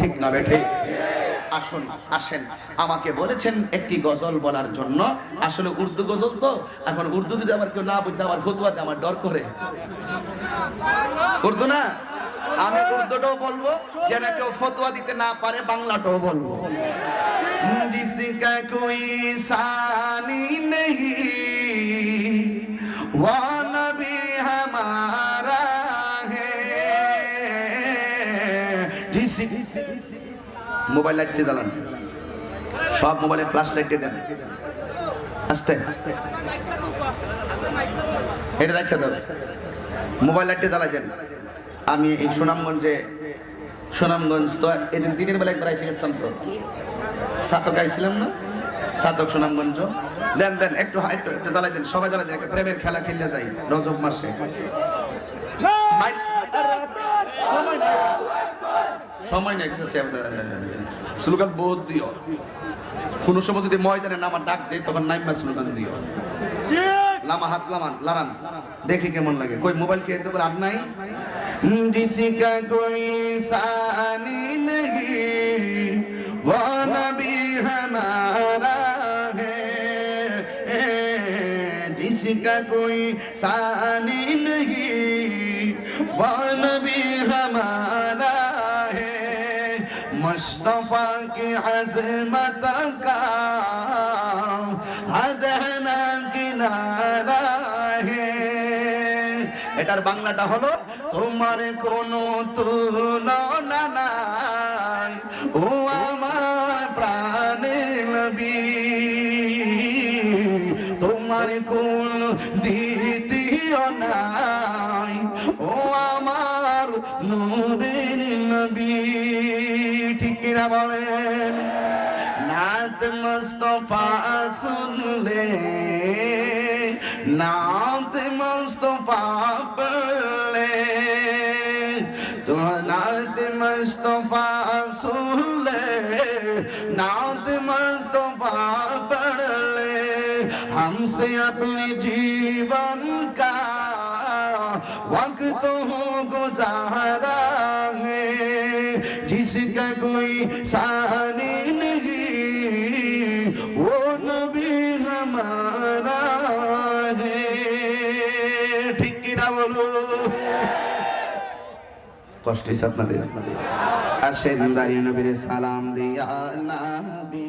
ঠিক না বেঠে আসুন আসেন আমাকে বলেছেন একটি গজল বলার জন্য আসলে উর্দু গজল তো এখন উর্দু যদি আমার কেউ না বুঝতে আমার ফতুয়াতে আমার ডর করে উর্দু না আমি উর্দুটাও বলবো যেন কেউ ফতুয়া দিতে না পারে বাংলাটাও বলবো जिसका कोई सानी नहीं वो মোবাইল লাইটটি জ্বালান। সব মোবাইলে ফ্ল্যাশ লাইটটি দেন। আস্তে। এটা রাখা দাও। মোবাইল লাইটটি জ্বালাই দেন। আমি এই সুনামগঞ্জে, সুনামগঞ্জ তো এদিন দিনের বেলা একবার এসে গেছিলাম তো। সাতক আইছিলাম না? সাতক সুনামগঞ্জ। দেন দেন, একটু একটু একটু জ্বালাই দেন। সবাই জ্বালাই দেন প্রেমের খেলা খেললে যাই রজব মাসে। সময় নাই স্লোগান বহুত দিও। কোনো সময় যদি ময়দানে নামার ডাক দেয় তখন নাইমা স্লোগান দিও। লামা হাত লামান লারান। দেখি কেমন লাগে। কই মোবাইল কে এত আর নাই? জিসিকা কই সানি নেহি ও নবী হামারা হে। জিসিকা কই সানি নেহি ও হামারা مصطفى کی عظمت হে এটার বাংলাটা হলো, তোমার কোনো নাই প্রাণে তোমার কোন দ্বিতীয় নাই, ও আমার নবীর নবী ঠিক কিনা বলেন নাত মুস্তফা শুনলে নাত মুস্তফা পড়লে তো নাত মুস্তফা শুনলে नात मुस्तफा पढ़ ले हमसे अपने जीवन का वक्त हो गुजारा है जिसका कोई सानी नहीं वो नबी हमारा है ঠিক কিনা বলো কষ্ট হয়েছে আপনাদের আপনাদের আসেন দাঁড়িয়ে নবীর সালাম দিয়া নাবি